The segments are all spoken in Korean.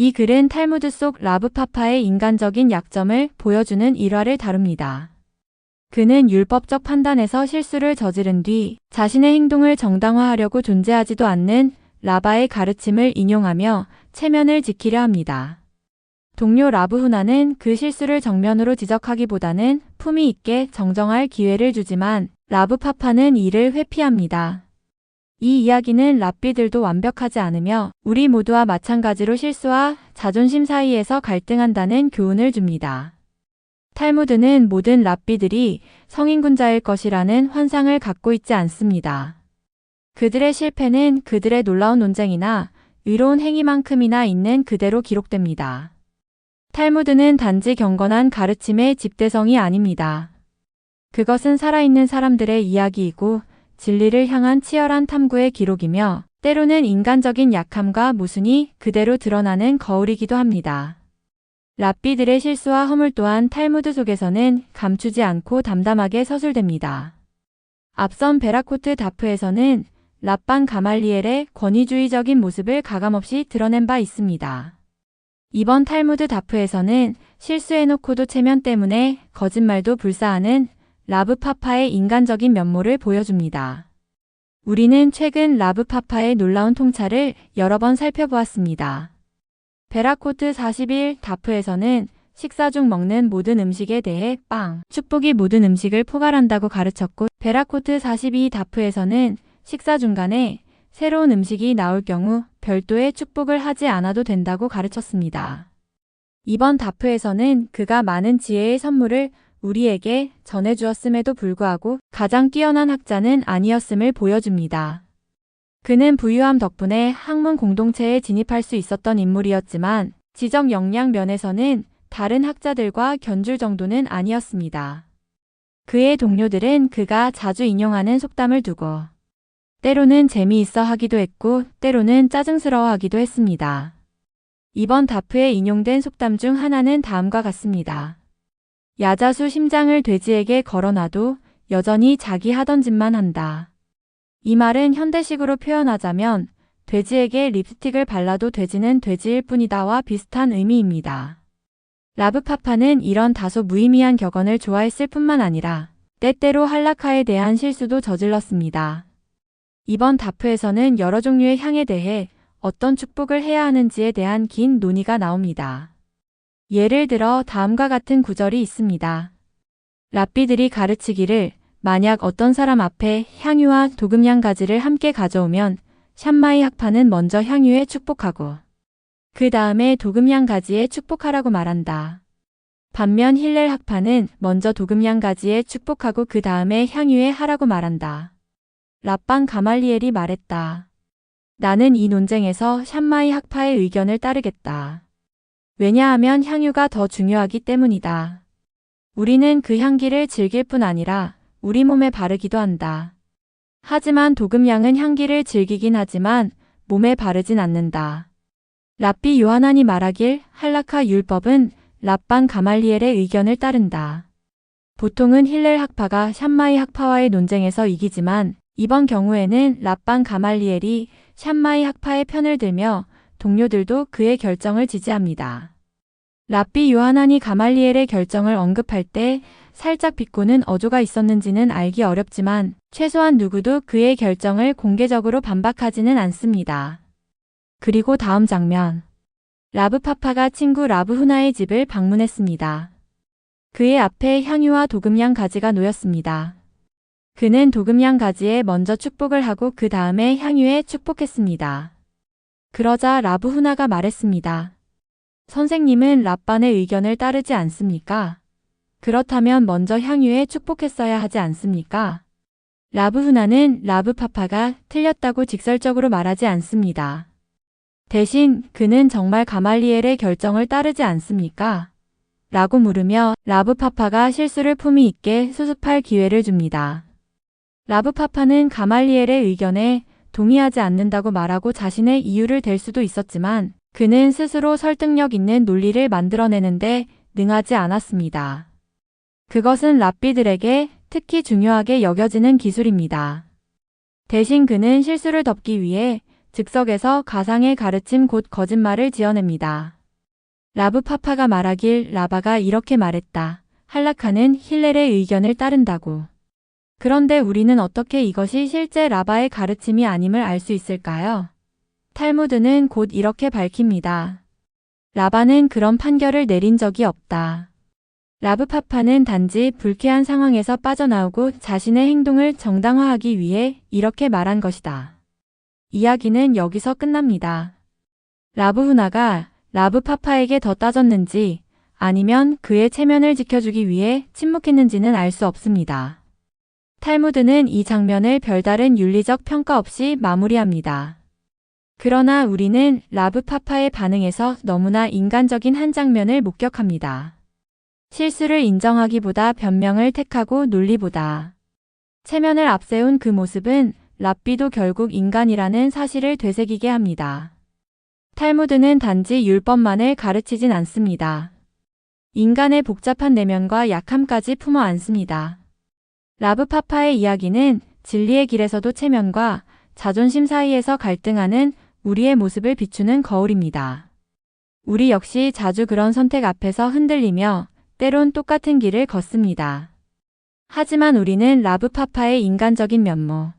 이 글은 탈무드 속 라브파파의 인간적인 약점을 보여주는 일화를 다룹니다. 그는 율법적 판단에서 실수를 저지른 뒤 자신의 행동을 정당화하려고 존재하지도 않는 라바의 가르침을 인용하며 체면을 지키려 합니다. 동료 라브후나는 그 실수를 정면으로 지적하기보다는 품위 있게 정정할 기회를 주지만 라브파파는 이를 회피합니다. 이 이야기는 랍비들도 완벽하지 않으며 우리 모두와 마찬가지로 실수와 자존심 사이에서 갈등한다는 교훈을 줍니다. 탈무드는 모든 랍비들이 성인군자일 것이라는 환상을 갖고 있지 않습니다. 그들의 실패는 그들의 놀라운 논쟁이나 의로운 행위만큼이나 있는 그대로 기록됩니다. 탈무드는 단지 경건한 가르침의 집대성이 아닙니다. 그것은 살아있는 사람들의 이야기이고 진리를 향한 치열한 탐구의 기록이며 때로는 인간적인 약함과 모순이 그대로 드러나는 거울이기도 합니다. 랍비들의 실수와 허물 또한 탈무드 속에서는 감추지 않고 담담하게 서술됩니다. 앞선 베라코트 다프에서는 랍반 가말리엘의 권위주의적인 모습을 가감없이 드러낸 바 있습니다. 이번 탈무드 다프에서는 실수해놓고도 체면 때문에 거짓말도 불사하는 라브파파의 인간적인 면모를 보여줍니다. 우리는 최근 라브파파의 놀라운 통찰을 여러 번 살펴보았습니다. 베라코트 41 다프에서는 식사 중 먹는 모든 음식에 대해 빵, 축복이 모든 음식을 포괄한다고 가르쳤고 베라코트 42 다프에서는 식사 중간에 새로운 음식이 나올 경우 별도의 축복을 하지 않아도 된다고 가르쳤습니다. 이번 다프에서는 그가 많은 지혜의 선물을 우리에게 전해주었음에도 불구하고 가장 뛰어난 학자는 아니었음을 보여줍니다. 그는 부유함 덕분에 학문 공동체에 진입할 수 있었던 인물이었지만 지적 역량 면에서는 다른 학자들과 견줄 정도는 아니었습니다. 그의 동료들은 그가 자주 인용하는 속담을 두고 때로는 재미있어 하기도 했고 때로는 짜증스러워 하기도 했습니다. 이번 다프에 인용된 속담 중 하나는 다음과 같습니다. 야자수 심장을 돼지에게 걸어놔도 여전히 자기 하던 짓만 한다. 이 말은 현대식으로 표현하자면 돼지에게 립스틱을 발라도 돼지는 돼지일 뿐이다와 비슷한 의미입니다. 라브파파는 이런 다소 무의미한 격언을 좋아했을 뿐만 아니라 때때로 한라카에 대한 실수도 저질렀습니다. 이번 다프에서는 여러 종류의 향에 대해 어떤 축복을 해야 하는지에 대한 긴 논의가 나옵니다. 예를 들어 다음과 같은 구절이 있습니다. 랍비들이 가르치기를 만약 어떤 사람 앞에 향유와 도금향 가지를 함께 가져오면 샴마이 학파는 먼저 향유에 축복하고 그 다음에 도금향 가지에 축복하라고 말한다. 반면 힐렐 학파는 먼저 도금향 가지에 축복하고 그 다음에 향유에 하라고 말한다. 랍반 가말리엘이 말했다. 나는 이 논쟁에서 샴마이 학파의 의견을 따르겠다. 왜냐하면 향유가 더 중요하기 때문이다. 우리는 그 향기를 즐길 뿐 아니라 우리 몸에 바르기도 한다. 하지만 도금향은 향기를 즐기긴 하지만 몸에 바르진 않는다. 랍비 요하난이 말하길 할라카 율법은 랍반 가말리엘의 의견을 따른다. 보통은 힐렐 학파가 샴마이 학파와의 논쟁에서 이기지만 이번 경우에는 랍반 가말리엘이 샴마이 학파의 편을 들며 동료들도 그의 결정을 지지합니다. 랍비 요하난이 가말리엘의 결정을 언급할 때 살짝 비꼬는 어조가 있었는지는 알기 어렵지만 최소한 누구도 그의 결정을 공개적으로 반박하지는 않습니다. 그리고 다음 장면. 라브파파가 친구 라브후나의 집을 방문했습니다. 그의 앞에 향유와 도금향 가지가 놓였습니다. 그는 도금향 가지에 먼저 축복을 하고 그 다음에 향유에 축복했습니다. 그러자 라브후나가 말했습니다. 선생님은 랍반의 의견을 따르지 않습니까? 그렇다면 먼저 향유에 축복했어야 하지 않습니까? 라브후나는 라브파파가 틀렸다고 직설적으로 말하지 않습니다. 대신 그는 정말 가말리엘의 결정을 따르지 않습니까? 라고 물으며 라브파파가 실수를 품위 있게 수습할 기회를 줍니다. 라브파파는 가말리엘의 의견에 동의하지 않는다고 말하고 자신의 이유를 댈 수도 있었지만 그는 스스로 설득력 있는 논리를 만들어내는데 능하지 않았습니다. 그것은 랍비들에게 특히 중요하게 여겨지는 기술입니다. 대신 그는 실수를 덮기 위해 즉석에서 가상의 가르침 곧 거짓말을 지어냅니다. 라브파파가 말하길 라바가 이렇게 말했다. 할라카는 힐렐의 의견을 따른다고. 그런데 우리는 어떻게 이것이 실제 라바의 가르침이 아님을 알 수 있을까요? 탈무드는 곧 이렇게 밝힙니다. 라바는 그런 판결을 내린 적이 없다. 라브파파는 단지 불쾌한 상황에서 빠져나오고 자신의 행동을 정당화하기 위해 이렇게 말한 것이다. 이야기는 여기서 끝납니다. 라브후나가 라브파파에게 더 따졌는지 아니면 그의 체면을 지켜주기 위해 침묵했는지는 알 수 없습니다. 탈무드는 이 장면을 별다른 윤리적 평가 없이 마무리합니다. 그러나 우리는 라브파파의 반응에서 너무나 인간적인 한 장면을 목격합니다. 실수를 인정하기보다 변명을 택하고 논리보다 체면을 앞세운 그 모습은 랍비도 결국 인간이라는 사실을 되새기게 합니다. 탈무드는 단지 율법만을 가르치진 않습니다. 인간의 복잡한 내면과 약함까지 품어 안습니다. 라브파파의 이야기는 진리의 길에서도 체면과 자존심 사이에서 갈등하는 우리의 모습을 비추는 거울입니다. 우리 역시 자주 그런 선택 앞에서 흔들리며 때론 똑같은 길을 걷습니다. 하지만 우리는 라브파파의 인간적인 면모.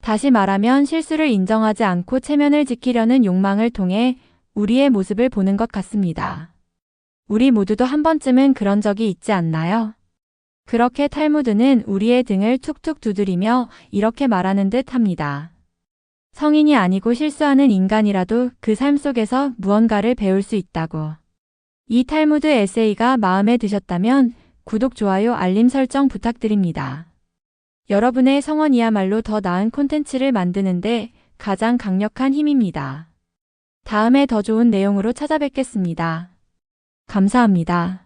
다시 말하면 실수를 인정하지 않고 체면을 지키려는 욕망을 통해 우리의 모습을 보는 것 같습니다. 우리 모두도 한 번쯤은 그런 적이 있지 않나요? 그렇게 탈무드는 우리의 등을 툭툭 두드리며 이렇게 말하는 듯 합니다. 성인이 아니고 실수하는 인간이라도 그 삶 속에서 무언가를 배울 수 있다고. 이 탈무드 에세이가 마음에 드셨다면 구독, 좋아요, 알림 설정 부탁드립니다. 여러분의 성원이야말로 더 나은 콘텐츠를 만드는데 가장 강력한 힘입니다. 다음에 더 좋은 내용으로 찾아뵙겠습니다. 감사합니다.